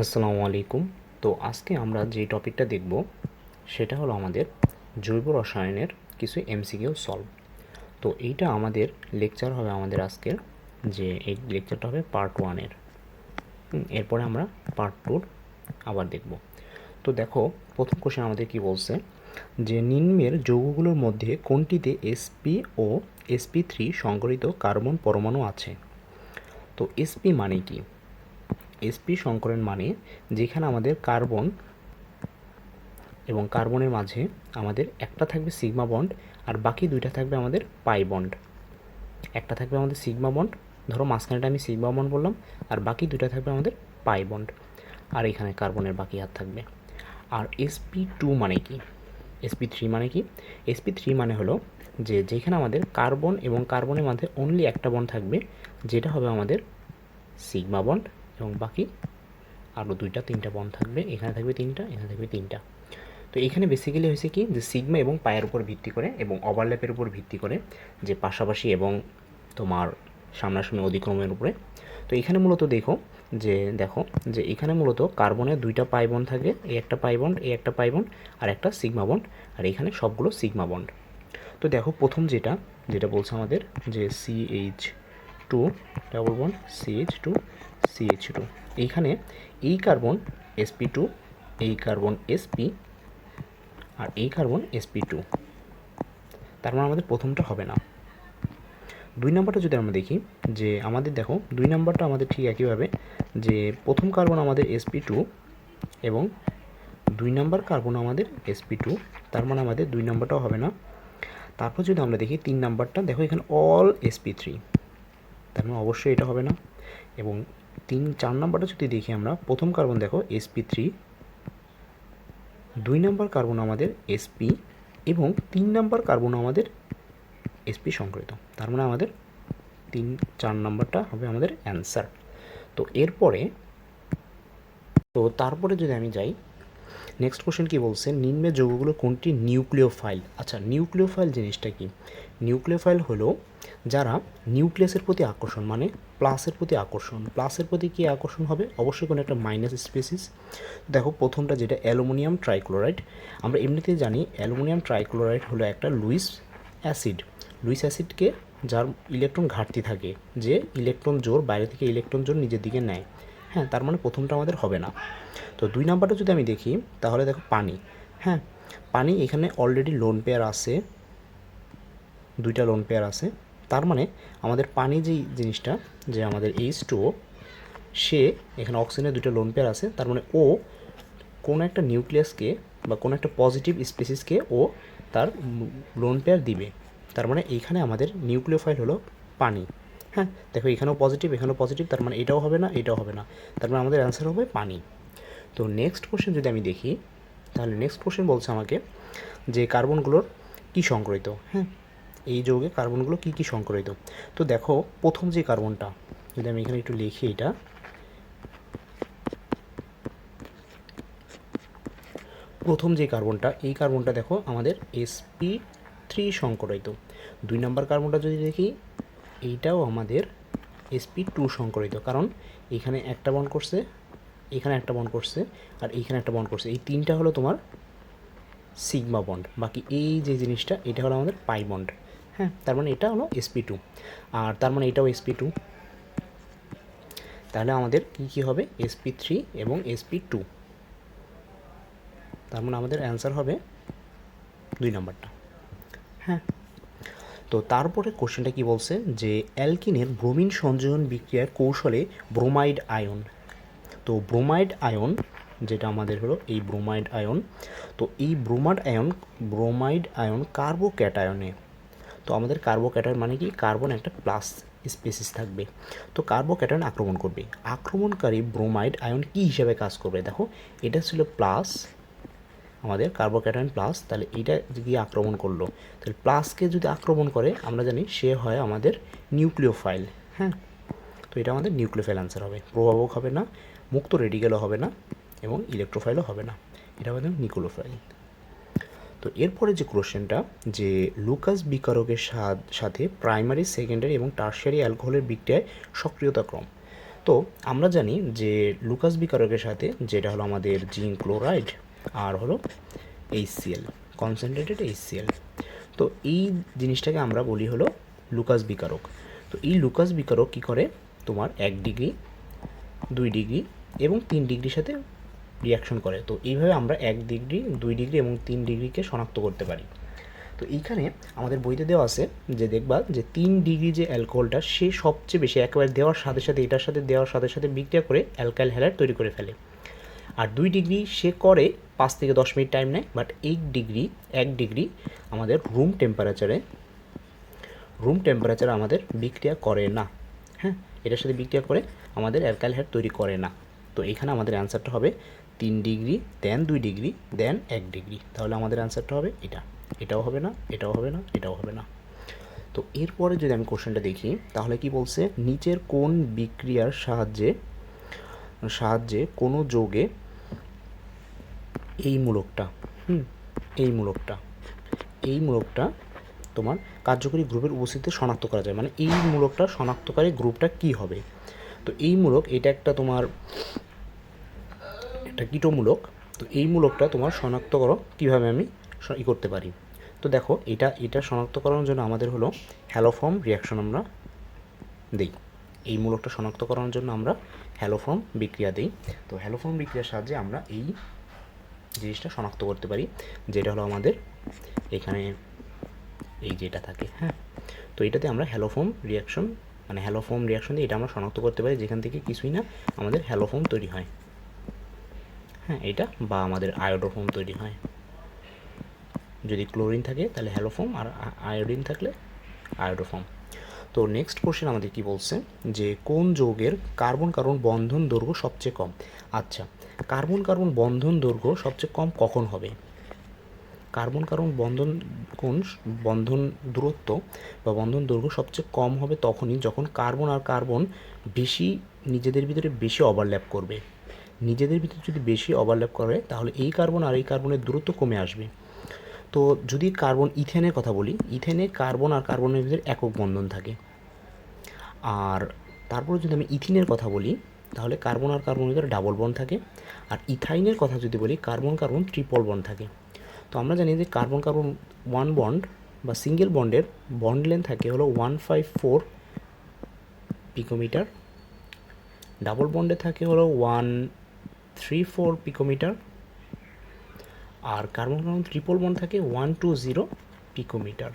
আসসালামু আলাইকুম। তো আজকে আমরা যে টপিকটা দেখব, সেটা হলো আমাদের জৈব রসায়নের কিছু এমসিকিউ সলভ। তো এইটা আমাদের লেকচার হবে আমাদের আজকের, যে এই লেকচারটা হবে পার্ট ওয়ানের এরপরে আমরা পার্ট টুর আবার দেখব। তো দেখো, প্রথম কোশ্চেন আমাদের কি বলছে? যে নিম্নের যৌগগুলোর মধ্যে কোনটিতে এসপি ও এসপি থ্রি সংকরিত কার্বন পরমাণু আছে? তো এসপি মানে কি? এসপি সংকরণ মানে যেখানে আমাদের কার্বন এবং কার্বনের মাঝে আমাদের একটা থাকবে সিগমা বন্ড আর বাকি দুইটা থাকবে আমাদের পাই বন্ড। একটা থাকবে আমাদের সিগমা বন্ড, ধরো মাঝখানেটা আমি সিগমা বন্ড বললাম, আর বাকি দুইটা থাকবে আমাদের পাই বন্ড, আর এখানে কার্বনের বাকি হাত থাকবে। আর এসপি টু মানে কি? এসপি থ্রি মানে কি? এসপি থ্রি মানে হলো যে যেখানে আমাদের কার্বন এবং কার্বনের মধ্যে অনলি একটা বন্ড থাকবে, যেটা হবে আমাদের সিগমা বন্ড এবং বাকি আরও দুইটা, তিনটা বন্ড থাকবে। এখানে থাকবে তিনটা, এখানে থাকবে তিনটা। তো এখানে বেসিক্যালি হয়েছে কি যে সিগমা এবং পায়ের উপর ভিত্তি করে এবং ওভারল্যাপের উপর ভিত্তি করে যে পাশাপাশি এবং তোমার সামনাসামনি অধিক্রমের উপরে। তো এখানে মূলত দেখো যে দেখো যে এখানে মূলত কার্বনের দুইটা পাই থাকে। এই একটা পাই বন্ড এই একটা পাই আর একটা সিগমা বন্ড আর এখানে সবগুলো সিগমা বন্ড তো দেখো প্রথম যেটা যেটা বলছে আমাদের যে CH two double bond CH two CH two এইখানে এই কার্বন এসপি টু এই কার্বন এসপি আর এই কার্বন এসপি টু তার মানে আমাদের প্রথমটা হবে না। দুই নম্বরটা যদি আমরা দেখি, যে আমাদের দেখো, দুই নম্বরটা আমাদের ঠিক একইভাবে, যে প্রথম কার্বন আমাদের এসপি টু এবং দুই নম্বর কার্বন আমাদের এসপি টু তার মানে আমাদের দুই নম্বরটাও হবে না। তারপর যদি আমরা দেখি, তিন নাম্বারটা, দেখো এখানে অল এসপি থ্রি তার মানে অবশ্যই এটা হবে না। এবং তিন, চার নাম্বারটা যদি দেখি আমরা, প্রথম কার্বন দেখো এসপি থ্রি দুই নাম্বার কার্বন আমাদের এসপি এবং তিন নাম্বার কার্বন আমাদের এসপি সংকরিত তার মানে আমাদের তিন, চার নাম্বারটা হবে আমাদের অ্যান্সার তো এরপরে, তো তারপরে যদি আমি যাই নেক্সট কোশ্চেন কি বলছে? নিম্নে যৌগগুলো কোনটি? নিউক্লিওফাইল। আচ্ছা নিউক্লিওফাইল জিনিসটা কি? নিউক্লিওফাইল হলো যারা নিউক্লিয়াসের প্রতি আকর্ষণ মানে প্লাসের প্রতি আকর্ষণ। প্লাসের প্রতি কী আকর্ষণ হবে? অবশ্যই কোনো একটা মাইনাস স্পেসিস দেখো, প্রথমটা যেটা অ্যালুমিনিয়াম ট্রাইক্লোরাইড। আমরা এমনিতেই জানি অ্যালুমিনিয়াম ট্রাইক্লোরাইড হলো একটা লুইস অ্যাসিড। লুইস অ্যাসিডকে যার ইলেকট্রন ঘাটতি থাকে, যে ইলেকট্রন জোর বাইরে থেকে ইলেকট্রন জোর নিজের দিকে নেয়। হ্যাঁ তার মানে প্রথমটা আমাদের হবে না। তো দুই নাম্বারটা যদি আমি দেখি, তাহলে দেখো পানি। হ্যাঁ পানি এখানে অলরেডি লোন পেয়ার আছে। দুইটা লোন পেয়ার আছে। তার মানে আমাদের পানি যেই জিনিসটা, যে আমাদের এইচ টু সে এখানে অক্সিজেনের দুইটা লোন পেয়ার আছে। তার মানে ও কোনো একটা নিউক্লিয়াসকে বা কোনো একটা পজিটিভ স্পেসিসকে ও তার লোন পেয়ার দিবে। তার মানে এইখানে আমাদের নিউক্লিওফাইল হলো পানি। হ্যাঁ দেখো এখানেও পজিটিভ এখানেও পজিটিভ তার মানে এটাও হবে না, এটাও হবে না। তার মানে আমাদের অ্যান্সার হবে পানি। তো নেক্সট কোশ্চেন যদি আমি দেখি, তাহলে নেক্সট কোশ্চেন বলছে আমাকে যে কার্বনগুলোর কী সংকরিত? হ্যাঁ এই যৌগে কার্বনগুলো কী কী সংকরিত? তো দেখো, প্রথম যে কার্বনটা যদি আমি এখানে একটু লিখি এটা, প্রথম যে কার্বনটা এই কার্বনটা দেখো আমাদের এসপি থ্রি সংকরিত। দুই নম্বর কার্বনটা যদি দেখি এইটাও আমাদের এসপি টু সংকরিত কারণ এখানে একটা বন করছে, এখানে একটা বন্ড করছে, আর এইখানে একটা বন্ড করছে। এই তিনটা হলো তোমার সিগমা বন্ড বাকি এই যে জিনিসটা, এটা হলো আমাদের পাই বন্ড হ্যাঁ তার মানে এটা হলো এসপি টু আর তার মানে এটাও এসপি টু তাহলে আমাদের কী কী হবে? এসপি থ্রি এবং এসপি টু তার মানে আমাদের অ্যান্সার হবে দুই নম্বরটা। হ্যাঁ তো তারপরে কোশ্চেনটা কি বলছে? যে অ্যালকিনের ব্রোমিন সংযোজন বিক্রিয়ার কৌশলে ব্রোমাইড আয়ন। তো ব্রোমাইড আয়ন, যেটা আমাদের হলো এই ব্রোমাইড আয়ন, তো এই ব্রোমাইড আয়ন ব্রোমাইড আয়ন কার্বোক্যাটায়নে। তো আমাদের কার্বোক্যাটায়ন মানে কি? কার্বন একটা প্লাস স্পেসিস থাকবে। তো কার্বোক্যাটায়ন আক্রমণ করবে। আক্রমণকারী ব্রোমাইড আয়ন কি হিসাবে কাজ করবে? দেখো, এটা ছিল প্লাস আমাদের কার্বোক্যাটায়ন প্লাস তাহলে এটা যদি আক্রমণ করল, তাহলে প্লাসকে যদি আক্রমণ করে, আমরা জানি সে হয় আমাদের নিউক্লিওফাইল হ্যাঁ? তো এটা আমাদের নিউক্লিওফাইল অ্যান্সার হবে। প্রভাবক হবে না, মুক্ত রেডিক্যালও হবে না, এবং ইলেকট্রোফাইলও হবে না। এটা আমাদের নিকোলোফাইল তো এরপরে যে কোশ্চেনটা যে লুকাস বিকারকের সাথে প্রাইমারি সেকেন্ডারি এবং টার্সিয়ারি অ্যালকোহলের বিক্রিয়ায় সক্রিয়তা ক্রম। তো আমরা জানি যে লুকাস বিকারকের সাথে, যেটা হলো আমাদের জিঙ্ক ক্লোরাইড আর হলো এইচসিএল কনসেন্ট্রেটেড এইচসিএল তো এই জিনিসটাকে আমরা বলি হলো লুকাস বিকারক তো এই লুকাস বিকারক কী করে? তোমার এক ডিগ্রি, দুই ডিগ্রি এবং তিন ডিগ্রির সাথে রিয়াকশন করে। তো এইভাবে আমরা এক ডিগ্রি, দুই ডিগ্রি এবং তিন ডিগ্রিকে শনাক্ত করতে পারি। তো এইখানে আমাদের বইতে দেওয়া আছে যে দেখবা যে তিন ডিগ্রি যে অ্যালকোহলটা, সে সবচেয়ে বেশি, একেবারে দেওয়ার সাথে সাথে, এটার সাথে দেওয়ার সাথে সাথে বিক্রিয়া করে অ্যালকাইল হ্যালাইড তৈরি করে ফেলে। আর দুই ডিগ্রি সে করে পাঁচ থেকে দশ মিনিট টাইম নেয় বাট এইট ডিগ্রি, এক ডিগ্রি আমাদের রুম টেম্পারেচারে রুম টেম্পারেচার আমাদের বিক্রিয়া করে না। হ্যাঁ এটার সাথে বিক্রিয়া করে আমাদের অ্যালকাইল হ্যাড তৈরি করে না। তো এখানে আমাদের অ্যান্সারটা হবে তিন ডিগ্রি দেন দুই ডিগ্রি দেন এক ডিগ্রি। তাহলে আমাদের অ্যান্সারটা হবে এটা। এটাও হবে না, এটাও হবে না, এটাও হবে না। তো এরপরে যদি আমি কোশ্চেনটা দেখি, তাহলে কি বলছে? নিচের কোন বিক্রিয়ার সাহায্যে সাহায্যে কোনো যোগে এই মূলকটা, হুম, এই মূলকটা এই মূলকটা তোমার কার্যকরী গ্রুপের উপস্থিতিতে শনাক্ত করা যায়। মানে এই মূলকটা শনাক্তকারী গ্রুপটা কি হবে? তো এই মূলক, এটা একটা তোমার একটা কীটমূলক তো এই মূলকটা তোমার শনাক্ত করো, কীভাবে আমি ই করতে পারি। তো দেখো, এটা এটা শনাক্ত করানোর জন্য আমাদের হলো হ্যালোফর্ম রিয়াকশন আমরা দিই। এই মূলকটা শনাক্ত করানোর জন্য আমরা হ্যালোফর্ম বিক্রিয়া দিই। তো হ্যালোফর্ম বিক্রিয়ার সাহায্যে আমরা এই জিনিসটা শনাক্ত করতে পারি, যেটা হলো আমাদের এখানে এই যেটা থাকে হ্যাঁ? তো এটাতে আমরা হ্যালোফোম রিয়াকশন মানে হ্যালোফোম রিয়াকশন দিয়ে এটা আমরা শনাক্ত করতে পারি, যেখান থেকে কিছুই না আমাদের হ্যালোফোম তৈরি হয়। হ্যাঁ এটা বা আমাদের আয়োডোফোম তৈরি হয়। যদি ক্লোরিন থাকে, তাহলে হ্যালোফোম আর আয়োডিন থাকলে আয়োডোফোম তো নেক্সট কোশ্চেন আমাদের কি বলছে, যে কোন যৌগের কার্বন কার্বন বন্ধন দৈর্ঘ্য সবচেয়ে কম? আচ্ছা কার্বন কার্বন বন্ধন দৈর্ঘ্য সবচেয়ে কম কখন হবে? কার্বন কার্বন বন্ধন কোন বন্ধন দূরত্ব বা বন্ধন দৈর্ঘ্য সবচেয়ে কম হবে তখনই যখন কার্বন আর কার্বন বেশি নিজেদের ভিতরে বেশি ওভারল্যাপ করবে। নিজেদের ভিতরে যদি বেশি ওভারল্যাপ করে, তাহলে এই কার্বন আর এই কার্বনের দূরত্ব কমে আসবে। তো যদি কার্বন ইথেনের কথা বলি, ইথেনে কার্বন আর কার্বনের ভিতরে একক বন্ধন থাকে। আর তারপরে যদি আমি ইথিনের কথা বলি তাহলে কার্বন আর কার্বনের ভিতরে ডাবল বন্ড থাকে। আর ইথাইনের কথা যদি বলি, কার্বন কার্বন ট্রিপল বন্ড থাকে। তো আমরা জানি যে কার্বন কার্বন ওয়ান বন্ড বা সিঙ্গেল বন্ডের বন্ড লেন্থ থাকে হলো one five four picometre double বন্ডে থাকে হলো ওয়ান থ্রি ফোর পিকোমিটার আর কার্বন কার্বন ট্রিপল বন্ড থাকে ওয়ান টু জিরো পিকোমিটার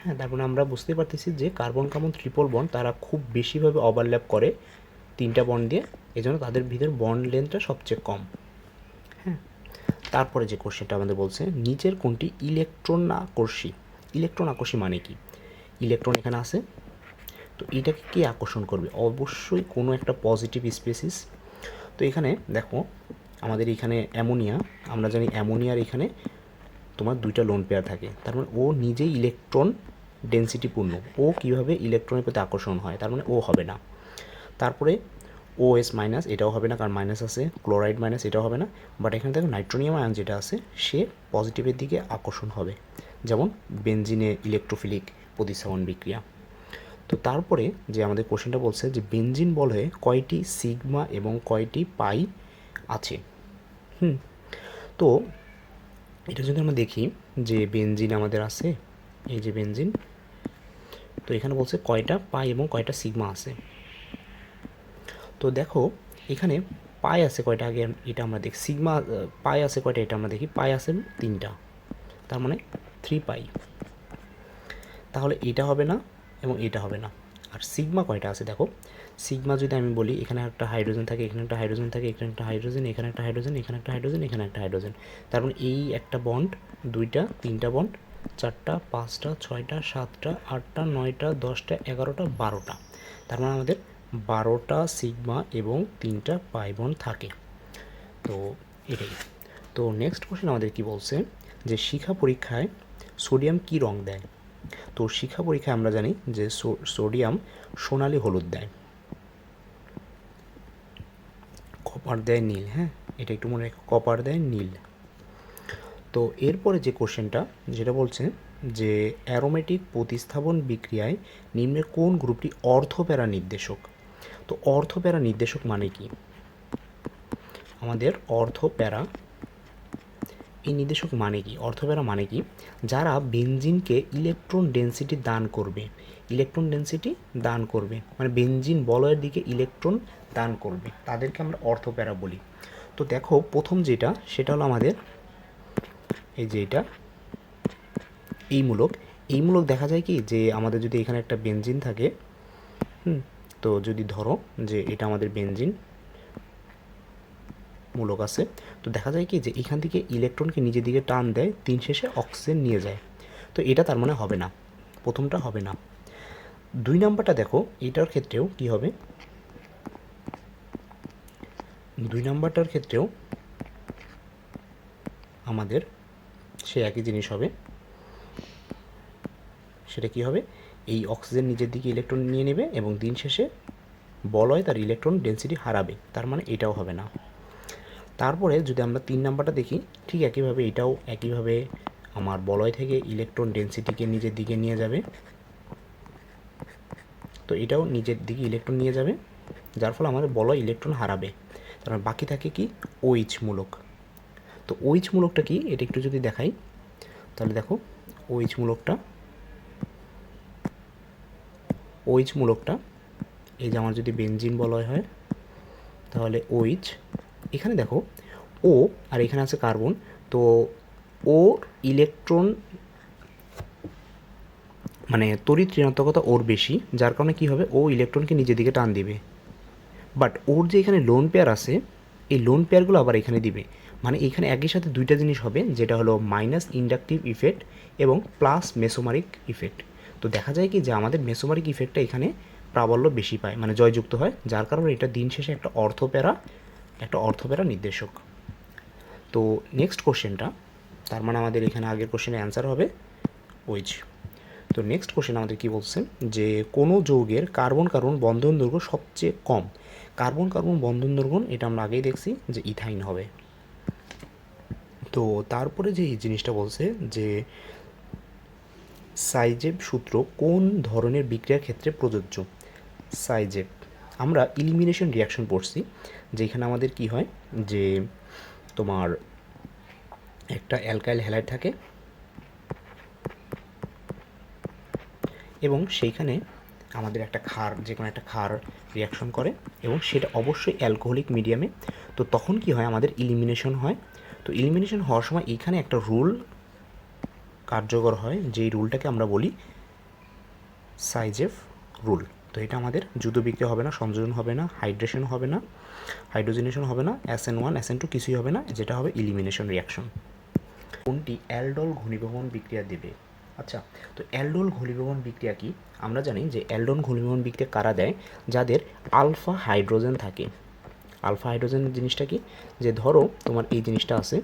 হ্যাঁ তার মানে আমরা বুঝতে পারতেছি যে কার্বন কার্বন ট্রিপল বন্ড তারা খুব বেশিভাবে ওভারল্যাপ করে তিনটা বন্ড দিয়ে এজন্য তাদের ভিতর বন্ড লেন্থটা সবচেয়ে কম। হ্যাঁ। তারপরে যে কোশ্চেনটা আমাদের বলছে নিচের কোনটি ইলেকট্রন আকর্ষী? ইলেকট্রন আকর্ষী মানে কি? ইলেকট্রন এখানে আছে। তো এটাকে কে আকর্ষণ করবে? অবশ্যই কোনো একটা পজিটিভ স্পেসিস তো এখানে দেখো আমাদের এখানে অ্যামোনিয়া আমরা জানি অ্যামোনিয়ার এখানে তোমার দুইটা লোন পেয়ার থাকে। তার মানে ও নিজেই ইলেকট্রন ডেন্সিটিপূর্ণ ও কীভাবে ইলেকট্রনের প্রতি আকর্ষণ হয়? তার মানে ও হবে না। তারপরে ও এস মাইনাস এটাও হবে না, কারণ মাইনাস আছে ক্লোরাইড মাইনাস এটাও হবে না বাট এখানে দেখো নাইট্রোনিয়াম আয়ন যেটা আছে, সে পজিটিভের দিকে আকর্ষণ হবে, যেমন বেনজিনে ইলেকট্রোফিলিক প্রতিস্থাপন বিক্রিয়া। তো তারপরে যে আমাদের কোশ্চেনটা বলছে যে বেনজিন বলে কয়টি সিগমা এবং কয়টি পাই আছে? হুম, তো এটা যদি আমরা দেখি যে বেনজিন আমাদের আছে, এই যে বেনজিন তো এখানে বলছে কয়টা পাই এবং কয়টা সিগমা আছে? তো দেখো, এখানে পাই আছে কয়টা? আগে এটা আমরা দেখি। সিগমা, পাই আছে কয়টা? এটা আমরা দেখি। পাই আছে তিনটা। তার মানে থ্রি পাই। তাহলে এটা হবে না এবং এটা হবে না। আর সিগমা কয়টা আছে দেখো? সিগমা যদি আমি বলি, এখানে একটা হাইড্রোজেন থাকে, এখানে একটা হাইড্রোজেন থাকে, এখানে একটা হাইড্রোজেন, এখানে একটা হাইড্রোজেন, এখানে একটা হাইড্রোজেন, এখানে একটা হাইড্রোজেন। তার মানে এই একটা বন্ড, দুইটা, তিনটা বন্ড, চারটা, পাঁচটা, ছয়টা, সাতটা, আটটা, নয়টা, দশটা, এগারোটা, বারোটা। তার মানে আমাদের বারোটা সিগমা এবং তিনটা পাই বন্ড থাকে। তো এটাই। তো নেক্সট কোশ্চেন আমাদের কি বলছে? যে শিখা পরীক্ষায় সোডিয়াম কি রং দেয়? তো শিখা পরীক্ষায় আমরা জানি যে সোডিয়াম সোনালি হলুদ দেয়। কপার দেয় নীল হ্যাঁ? এটা একটু মনে রেখো, কপার দেয় নীল। তো এরপরে যে কোশ্চেনটা যেটা বলছে যে অ্যারোমেটিক প্রতিস্থাপন বিক্রিয়ায় নিম্নের কোন গ্রুপটি অর্থপ্যারা নির্দেশক? তো অর্থ প্যারা নির্দেশক মানে কি? আমাদের অর্থ প্যারা এই নির্দেশক মানে কি? অর্থপ্যারা মানে কি? যারা বেঞ্জিনকে ইলেকট্রন ডেন্সিটি দান করবে, ইলেকট্রন ডেন্সিটি দান করবে মানে বেঞ্জিন বলয়ের দিকে ইলেকট্রন দান করবে, তাদেরকে আমরা অর্থপ্যারা বলি। তো দেখো, প্রথম যেটা, সেটা হলো আমাদের এই যে এটা, এই মূলক। এই মূলক দেখা যায় কি? যে আমাদের যদি এখানে একটা বেঞ্জিন থাকে, হুম তো যদি ধরো যে এটা আমাদের বেনজিন মূলক আছে, তো দেখা যায় কি যে এখান থেকে ইলেকট্রনকে নিজের দিকে টান দেয় তিন শেষে অক্সিজেন নিয়ে যায়। তো এটা তার মানে হবে না, প্রথমটা হবে না। দুই নাম্বারটা দেখো, এটার ক্ষেত্রেও কি হবে? দুই নাম্বারটার ক্ষেত্রেও আমাদের সে একই জিনিস হবে। সেটা কি হবে? এই অক্সিজেন নিজের দিকে ইলেকট্রন নিয়ে নেবে এবং দিন শেষে বলয় তার ইলেকট্রন ডেন্সিটি হারাবে। তার মানে এটাও হবে না। তারপরে যদি আমরা তিন নাম্বারটা দেখি, ঠিক একইভাবে এটাও একইভাবে আমার বলয় থেকে ইলেকট্রন ডেন্সিটিকে নিজের দিকে নিয়ে যাবে। তো এটাও নিজের দিকে ইলেকট্রন নিয়ে যাবে, যার ফলে আমাদের বলয় ইলেকট্রন হারাবে। তার মানে বাকি থাকে কি? ওইচ মূলক। তো ওইচ মূলকটা কি? এটা একটু যদি দেখাই, তাহলে দেখো ওইচ মূলকটা ওইচ মূলকটা, এই যে আমার যদি বেনজিন বলয় হয়, তাহলে ওইচ এখানে দেখো ও আর এখানে আছে কার্বন তো ও ইলেকট্রন মানে তড়িৎ ঋণাত্মকতা ওর বেশি, যার কারণে কী হবে? ও ইলেকট্রনকে নিজের দিকে টান দিবে। বাট ওর যে এখানে লোন পেয়ার আছে, এই লোন পেয়ারগুলো আবার এখানে দিবে। মানে এখানে একই সাথে দুইটা জিনিস হবে, যেটা হলো মাইনাস ইন্ডাকটিভ ইফেক্ট এবং প্লাস মেসোমারিক ইফেক্ট তো দেখা যায় কি যে আমাদের মেসোমারিক ইফেক্টটা এখানে প্রাবল্য বেশি পায় মানে জয়যুক্ত হয়, যার কারণে এটা দিন শেষে একটা অর্থপ্যারা একটা অর্থপ্যারা নির্দেশক। তো নেক্সট কোশ্চেনটা তার মানে আমাদের এখানে আগের কোশ্চেনের অ্যান্সার হবে ওইজ তো নেক্সট কোশ্চেন আমাদের কি বলছে? যে কোনো যৌগের কার্বন কার্বন বন্ধন দৈর্ঘ্য সবচেয়ে কম। কার্বন কার্বন বন্ধন দৈর্ঘ্য, এটা আমরা আগেই দেখছি যে ইথাইন হবে। তো তারপরে যে জিনিসটা বলছে যে সাইজেব সূত্র কোন ধরনের বিক্রিয়ার ক্ষেত্রে প্রযোজ্য? সাইজেব। আমরা ইলিমিনেশন রিয়াকশন পড়ছি, যেখানে আমাদের কি হয়? যে তোমার একটা অ্যালকাইল হ্যালাইড থাকে এবং সেইখানে আমাদের একটা ক্ষার, যে কোনো একটা ক্ষার রিয়াকশন করে এবং সেটা অবশ্যই অ্যালকোহলিক মিডিয়ামে তো তখন কি হয়? আমাদের ইলিমিনেশন হয়। তো ইলিমিনেশন হওয়ার সময় এইখানে একটা রুল কার্যকর হয়, যেই রুলটাকে আমরা বলি সাইজেফ রুল তো এটা আমাদের যুদ্ধ বিক্রিয়া হবে না, সংযোজন হবে না হাইড্রেশন হবে না হাইড্রোজেনেশন হবে না S N one S N two কিছুই হবে না, যেটা হবে ইলিমিনেশন রিয়াকশন কোনটি? অ্যালডল ঘনীভবন বিক্রিয়া দেবে। আচ্ছা তো অ্যালডোল ঘনীভবন বিক্রিয়া কি? আমরা জানি যে অ্যালডোল ঘনীভবন বিক্রিয়া কারা দেয়? যাদের আলফা হাইড্রোজেন থাকে। আলফা হাইড্রোজেনের জিনিসটা কি? যে ধরো তোমার এই জিনিসটা আছে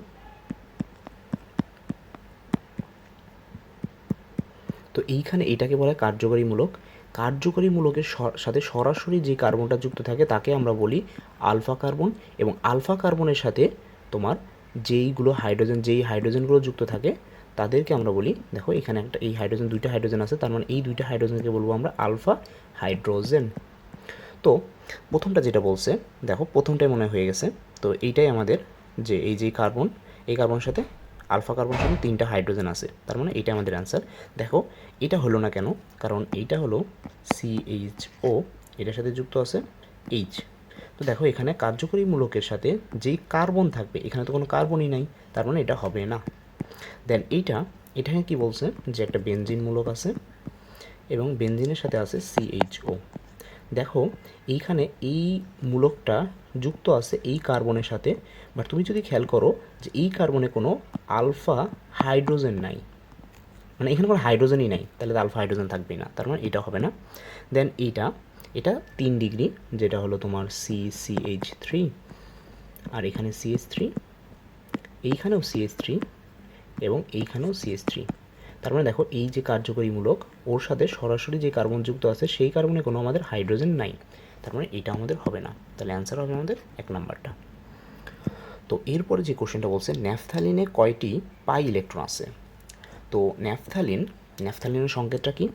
তো এইখানে এটাকে বলা হয় কার্যকরীমূলক। কার্যকরীমূলকের সাথে সরাসরি যে কার্বনটা যুক্ত থাকে তাকে আমরা বলি আলফা কার্বন এবং আলফা কার্বনের সাথে তোমার যেইগুলো হাইড্রোজেন, যেই হাইড্রোজেনগুলো যুক্ত থাকে তাদেরকে আমরা বলি, দেখো এখানে একটা, এই হাইড্রোজেন দুইটা হাইড্রোজেন আছে, তার মানে এই দুইটা হাইড্রোজেনকে বলব আমরা আলফা হাইড্রোজেন। তো প্রথমটা যেটা বলছে, দেখো প্রথমটাই মনে হয়ে গেছে। তো এইটাই আমাদের যে এই যে কার্বন, এই কার্বনের সাথে আলফা কার্বন সাথে তিনটা হাইড্রোজেন আছে। তার মানে এটা আমাদের অ্যান্সার দেখো, এটা হলো না কেন? কারণ এইটা হলো সিএইচ ও এটার সাথে যুক্ত আছে এইচ তো দেখো, এখানে কার্যকরী মূলকের সাথে যেই কার্বন থাকবে, এখানে তো কোনো কার্বনই নাই, তার মানে এটা হবে না। দেন এইটা, এটাকে কি বলছে? যে একটা বেনজিন মূলক আছে এবং বেনজিনের সাথে আছে সিএইচও দেখো, এইখানে এই মূলকটা যুক্ত আছে এই কার্বনের সাথে বাট তুমি যদি খেয়াল করো যে এই কার্বনে কোনো আলফা হাইড্রোজেন নাই। মানে এখানে কোনো হাইড্রোজেনই নাই, তাহলে আলফা হাইড্রোজেন থাকবেই না, তার মানে এটা হবে না। দেন এইটা, এটা তিন ডিগ্রি, যেটা হলো তোমার সি সি এইচ থ্রি আর এখানে সিএস থ্রি এইখানেও সিএস থ্রি এবং এইখানেও সিএস থ্রি তার মানে দেখো, এই যে কার্যকরীমূলক ওর সাথে সরাসরি যে কার্বন যুক্ত আছে, সেই কার্বনে কোনো আমাদের হাইড্রোজেন নাই। তার মানে এটা আমাদের হবে না। তাহলে অ্যান্সার হবে আমাদের এক নাম্বারটা। তো এরপরে যে কোশ্চেনটা বলছে ন্যাফথালিনে কয়টি পাই ইলেকট্রন আছে? তো ন্যাফথালিন ন্যাফথ্যালিনের সংকেতটা কি?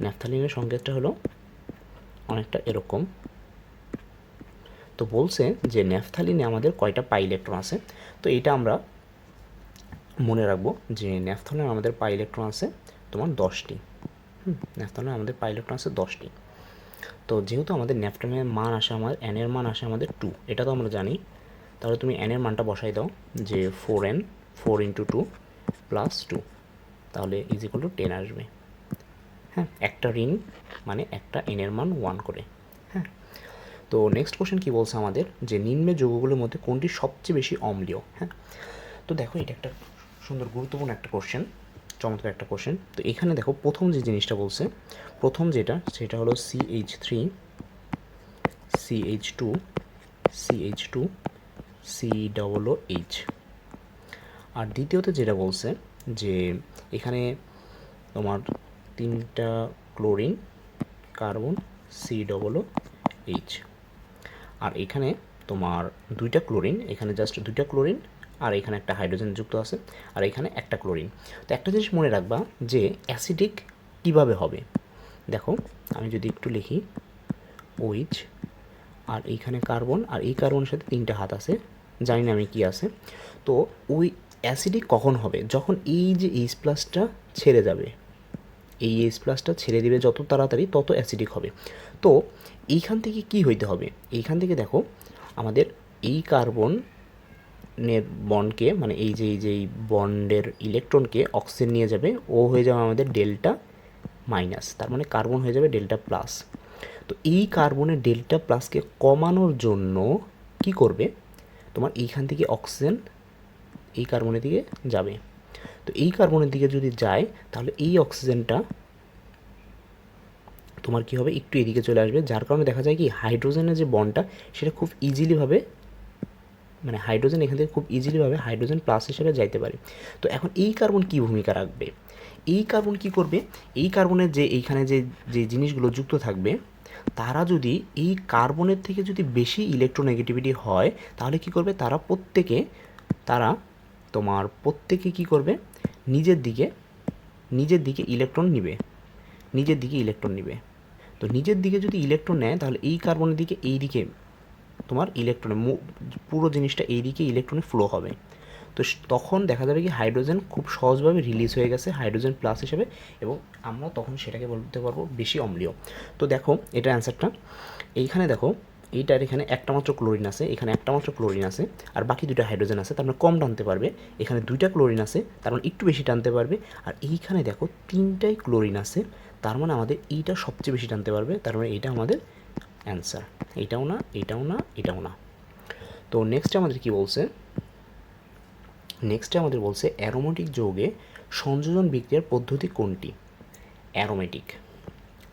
ন্যাফথ্যালিনের সংকেতটা হলো অনেকটা এরকম। তো বলছে যে ন্যাফথালিনে আমাদের কয়টা পাই ইলেকট্রন আছে? তো এটা আমরা মনে রাখব যে ন্যাফথলিনে আমাদের পাই ইলেকট্রন আছে তোমার দশটি। হুম ন্যাফথলিনে আমাদের পাই ইলেকট্রন আছে দশটি। তো যেহেতু আমাদের ন্যাফথলিনের মান আসে আমাদের এনের মান আসে আমাদের টু এটা তো আমরা জানি। তাহলে তুমি এনের মানটা বসাই দাও, যে four N four into two plus two তাহলে ইজ ইকুয়াল টু টেন আসবে। হ্যাঁ একটা রিং মানে একটা এনের মান ওয়ান করে। হ্যাঁ তো নেক্সট কোশ্চেন কী বলছে আমাদের? যে নিম্নে যৌগগুলোর মধ্যে কোনটি সবচেয়ে বেশি অম্লীয়? হ্যাঁ তো দেখো এটা একটা সুন্দর গুরুত্বপূর্ণ একটা কোশ্চেন চমৎকার একটা কোশ্চেন তো এখানে দেখো প্রথম যে জিনিসটা বলছে, প্রথম যেটা, সেটা হলো CH three CH two CH two C double H আর দ্বিতীয়তে যেটা বলছে, যে এখানে তোমার তিনটা chlorine carbon C double H আর এখানে তোমার দুইটা ক্লোরিন এখানে জাস্ট দুইটা ক্লোরিন আর এখানে একটা হাইড্রোজেন যুক্ত আছে, আর এখানে একটা ক্লোরিন তো একটা জিনিস মনে রাখবা যে অ্যাসিডিক কীভাবে হবে? দেখো, আমি যদি একটু লিখি ওইচ আর এইখানে কার্বন আর এই কার্বনের সাথে তিনটা হাত আছে, জানি না আমি কি আছে। তো ওই অ্যাসিডিক কখন হবে? যখন এই যে এইচ প্লাসটা ছেড়ে যাবে, এই এইচ প্লাসটা ছেড়ে দিবে যত তাড়াতাড়ি তত অ্যাসিডিক হবে। তো এইখান থেকে কি হইতে হবে? এইখান থেকে দেখো, আমাদের এই কার্বনের বন্ডকে মানে এই যে এই যে, এই বন্ডের ইলেকট্রনকে অক্সিজেন নিয়ে যাবে, ও হয়ে যাবে আমাদের ডেল্টা মাইনাস, তার মানে কার্বন হয়ে যাবে ডেল্টা প্লাস। তো এই কার্বনের ডেল্টা প্লাসকে কমানোর জন্য কি করবে? তোমার এইখান থেকে অক্সিজেন এই কার্বনের দিকে যাবে। তো এই কার্বনের দিকে যদি যায়, তাহলে এই অক্সিজেনটা তোমার কী হবে? একটু এদিকে চলে আসবে, যার কারণে দেখা যায় কি, হাইড্রোজেনের যে বন্ডটা, সেটা খুব ইজিলিভাবে মানে হাইড্রোজেন এখান থেকে খুব ইজিলিভাবে হাইড্রোজেন প্লাস হিসেবে যাইতে পারে। তো এখন এই কার্বন কী ভূমিকা রাখবে? এই কার্বন কি করবে? এই কার্বনের যে এইখানে যে যে জিনিসগুলো যুক্ত থাকবে, তারা যদি এই কার্বনের থেকে যদি বেশি ইলেকট্রোনেগেটিভিটি হয়, তাহলে কি করবে? তারা প্রত্যেকে, তারা তোমার প্রত্যেকে কি করবে? নিজের দিকে নিজের দিকে ইলেকট্রন নিবে। নিজের দিকে ইলেকট্রন নিবে। তো নিজের দিকে যদি ইলেকট্রন নেয়, তাহলে এই কার্বনের দিকে এই দিকে তোমার ইলেকট্রনে পুরো জিনিসটা এই দিকে ইলেকট্রনে ফ্লো হবে। তো তখন দেখা যাবে কি হাইড্রোজেন খুব সহজভাবে রিলিজ হয়ে গেছে হাইড্রোজেন প্লাস হিসেবে এবং আমরা তখন সেটাকে বলতে পারব বেশি অম্লীয়। তো দেখো, এটা অ্যান্সারটা এইখানে দেখো, এইটার এখানে একটা মাত্র ক্লোরিন আছে, এখানে একটা মাত্র ক্লোরিন আছে, আর বাকি দুটো হাইড্রোজেন আছে, তার মানে কম টানতে পারবে। এখানে দুইটা ক্লোরিন আছে, তার মানে একটু বেশি টানতে পারবে। আর এইখানে দেখো, তিনটাই ক্লোরিন আছে, তার মানে আমাদের এইটা সবচেয়ে বেশি টানতে পারবে, তার মানে এইটা আমাদের অ্যান্সার এইটাও না, এটাও না এটাও না। তো নেক্সট আমাদের কি বলছে? নেক্সটে আমাদের বলছে অ্যারোমেটিক যৌগে সংযোজন বিক্রিয়ার পদ্ধতি কোনটি? অ্যারোমেটিক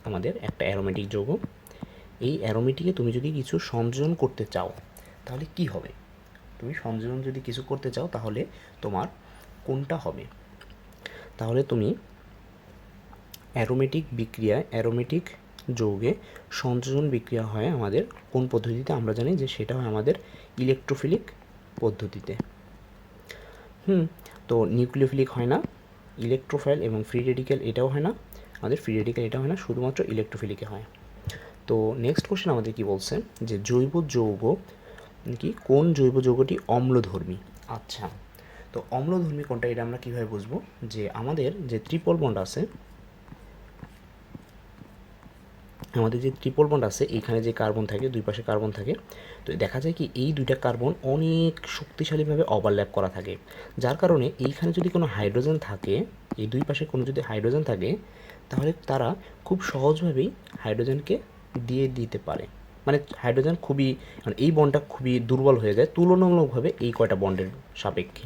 আমাদের একটা অ্যারোমেটিক যৌগ। এই অ্যারোমেটিকে তুমি যদি কিছু সংযোজন করতে চাও, তাহলে কি হবে? তুমি সংযোজন যদি কিছু করতে চাও, তাহলে তোমার কোনটা হবে? তাহলে তুমি অ্যারোমেটিক বিক্রিয়ায় অ্যারোমেটিক যৌগে সংযোজন বিক্রিয়া হয় আমাদের কোন পদ্ধতিতে? আমরা জানি যে সেটা হয় আমাদের ইলেকট্রোফিলিক পদ্ধতিতে। হুম, তো নিউক্লিওফিলিক হয় না ইলেকট্রোফাইল এবং ফ্রি রেডিক্যাল এটাও হয় না, আমাদের ফ্রি রেডিক্যাল এটাও হয় না, শুধুমাত্র ইলেকট্রোফিলিকে হয়। তো নেক্সট কোশ্চেন আমাদের কি বলছে? যে জৈব যৌগ, কি? কোন জৈব যৌগটি অম্লধর্মী? আচ্ছা তো অম্লধর্মী কোনটা এটা আমরা কীভাবে বুঝব? যে আমাদের যে ত্রিপল বন্ড আছে আমাদের যে ট্রিপল বন্ড আছে, এখানে যে কার্বন থাকে, দুই পাশে কার্বন থাকে, তো দেখা যায় কি এই দুইটা কার্বন অনেক শক্তিশালীভাবে ওভারল্যাপ করা থাকে। যার কারণে এইখানে যদি কোনো হাইড্রোজেন থাকে, এই দুই পাশে কোনো যদি হাইড্রোজেন থাকে, তাহলে তারা খুব সহজভাবেই হাইড্রোজেনকে দিয়ে দিতে পারে। মানে হাইড্রোজেন খুবই মানে এই বন্ডটা খুবই দুর্বল হয়ে যায়, তুলনামূলকভাবে এই কয়টা বন্ডের সাপেক্ষে।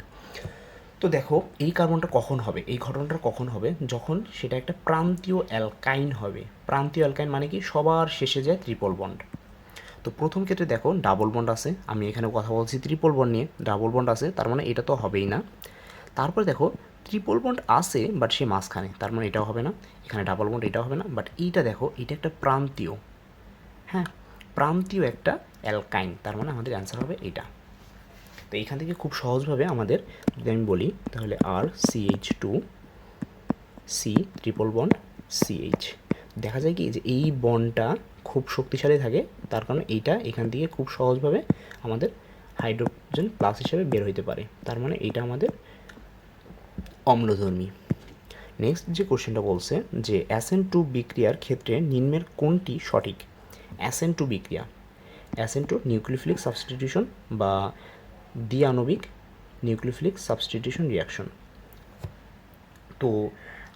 তো দেখো, এই কার্বনটা কখন হবে? এই ঘটনাটা কখন হবে? যখন সেটা একটা প্রান্তীয় অ্যালকাইন হবে। প্রান্তীয় অ্যালকাইন মানে কি? সবার শেষে যায় ত্রিপল বন্ড তো প্রথম ক্ষেত্রে দেখো ডাবল বন্ড আছে। আমি এখানে কথা বলছি ত্রিপল বন্ড নিয়ে। ডাবল বন্ড আছে, তার মানে এটা তো হবেই না। তারপরে দেখো ত্রিপল বন্ড আছে বাট সে মাঝখানে। তার মানে এটাও হবে না। এখানে ডাবল বন্ড এটাও হবে না। বাট এইটা দেখো, এটা একটা প্রান্তীয়। হ্যাঁ? প্রান্তীয় একটা অ্যালকাইন। তার মানে আমাদের অ্যান্সার হবে এটা। তো এইখান থেকে খুব সহজভাবে আমাদের যদি আমি বলি, তাহলে R CH two C triple bond CH দেখা যায় কি যে এই বনটা খুব শক্তিশালী থাকে, তার কারণে এইটা এখান থেকে খুব সহজভাবে আমাদের হাইড্রোজেন প্লাস হিসেবে বের হইতে পারে। তার মানে এইটা আমাদের অম্লধর্মী। নেক্সট যে কোশ্চেনটা বলছে যে অ্যাসেন টু বিক্রিয়ার ক্ষেত্রে নিম্নের কোনটি সঠিক? অ্যাসেন টু বিক্রিয়া। অ্যাসেন টু নিউক্লিওফিলিক সাবস্টিটিউশন বা দ্বিআণবিক নিউক্লিওফিলিক সাবস্টিটিউশন রিয়াকশন তো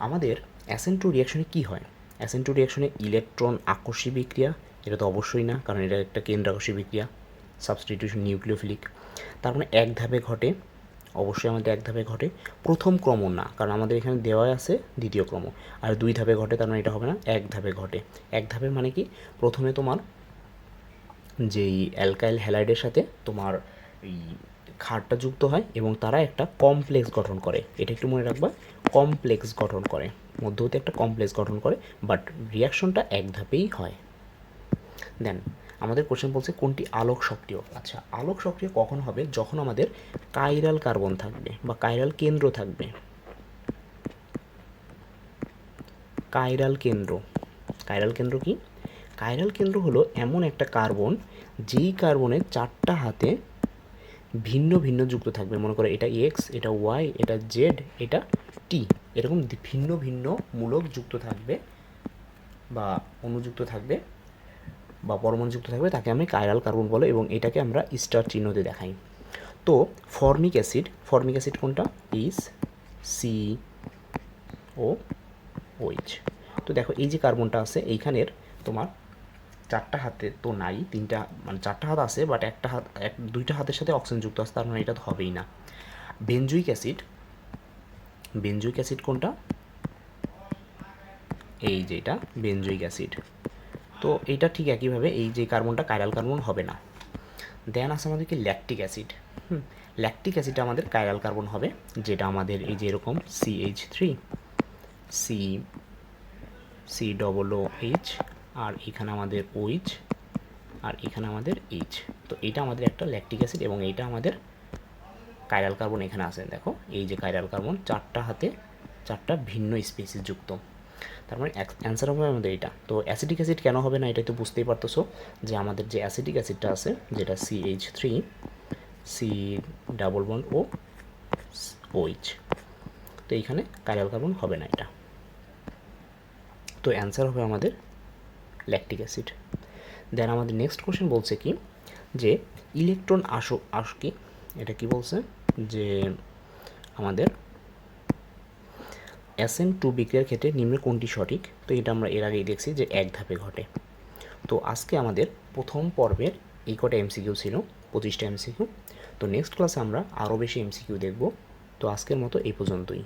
আমাদের অ্যাসেন টু রিয়াকশনে কী হয়? অ্যাসেন টু রিয়াকশনে ইলেকট্রন আকর্ষী বিক্রিয়া, এটা তো অবশ্যই না, কারণ এটা একটা কেন্দ্রাকর্ষী বিক্রিয়া সাবস্টিটিউশন নিউক্লিওফিলিক তার মানে এক ধাপে ঘটে, অবশ্যই আমাদের এক ধাপে ঘটে, প্রথম ক্রম না, কারণ আমাদের এখানে দেওয়া আছে দ্বিতীয় ক্রম। আর দুই ধাপে ঘটে, তার মানে এটা হবে না, এক ধাপে ঘটে। এক ধাপে মানে কি? প্রথমে তোমার যেই অ্যালকাইল হ্যালাইডের সাথে তোমার ক্ষারটা যুক্ত হয় এবং তারা একটা কমপ্লেক্স গঠন করে। এটা একটু মনে রাখবা, কমপ্লেক্স গঠন করে। মধ্যবর্তী একটা কমপ্লেক্স গঠন করে বাট রিয়াকশনটা এক ধাপেই হয়। দেন আমাদের কোশ্চেন বলছে কোনটি আলোক সক্রিয়? আচ্ছা আলোক সক্রিয় কখন হবে? যখন আমাদের কাইরাল কার্বন থাকবে বা কাইরাল কেন্দ্র থাকবে। কাইরাল কেন্দ্র। কাইরাল কেন্দ্র কি? কাইরাল কেন্দ্র হলো এমন একটা কার্বন যেই কার্বনের চারটা হাতে ভিন্ন ভিন্ন যুক্ত থাকবে। মনে করো এটা এক্স এটা ওয়াই এটা জেড এটা টি এরকম ভিন্ন ভিন্ন মূলক যুক্ত থাকবে বা অনুযুক্ত থাকবে বা পরমাণুযুক্ত থাকবে, তাকে আমি কাইরাল কার্বন বলে এবং এটাকে আমরা স্টার চিহ্নতে দেখাই। তো ফর্মিক অ্যাসিড ফর্মিক অ্যাসিড কোনটা? ইস সি ও ওইচ তো দেখো এই যে কার্বনটা আছে, এইখানের তোমার চারটা হাতে তো নাই, তিনটা মানে চারটা হাত আছে বাট একটা হাত, এক, দুইটা হাতের সাথে অক্সিজেন যুক্ত আছে, তার মানে এটা তো হবেই না। বেনজুইক অ্যাসিড বেনজুইক অ্যাসিড কোনটা? এই যে এটা বেনজুইক অ্যাসিড তো এইটা ঠিক একইভাবে এই যে কার্বনটা কাইরাল কার্বন হবে না। দেন আছে আমাদের কি? ল্যাকটিক অ্যাসিড হুম ল্যাকটিক অ্যাসিডটা আমাদের কাইরাল কার্বন হবে, যেটা আমাদের এই যে এরকম CH three C C double O H আর এখানে আমাদের ওইচ আর এখানে আমাদের এইচ তো এটা আমাদের একটা ল্যাকটিক অ্যাসিড এবং এইটা আমাদের কাইরাল কার্বন এখানে আছে, দেখো। এই যে কাইরাল কার্বন চারটা হাতে চারটা ভিন্ন স্পেসিস যুক্ত। তার মানে অ্যান্সার হবে আমাদের এটা তো অ্যাসিডিক অ্যাসিড কেন হবে না, এটা তো বুঝতেই পারতেছো যে আমাদের যে অ্যাসিডিক অ্যাসিডটা আছে, যেটা C H three C double bond O O H তো এইখানে কাইরাল কার্বন হবে না এটা। তো অ্যান্সার হবে আমাদের ল্যাকটিক অ্যাসিড দেন আমাদের নেক্সট কোশ্চেন বলছে কি? যে ইলেকট্রন আসো আস কি এটা কি বলছে? যে আমাদের এসএন টু বিক্রিয়ার ক্ষেত্রে নিম্ন কোনটি সঠিক? তো এটা আমরা এর আগেই দেখছি যে এক ধাপে ঘটে। তো আজকে আমাদের প্রথম পর্বের এই কটা এমসিকিউ ছিল, পঁচিশটা এমসিকিউ তো নেক্সট ক্লাসে আমরা আরও বেশি এমসিকিউ দেখব। তো আজকের মতো এই পর্যন্তই।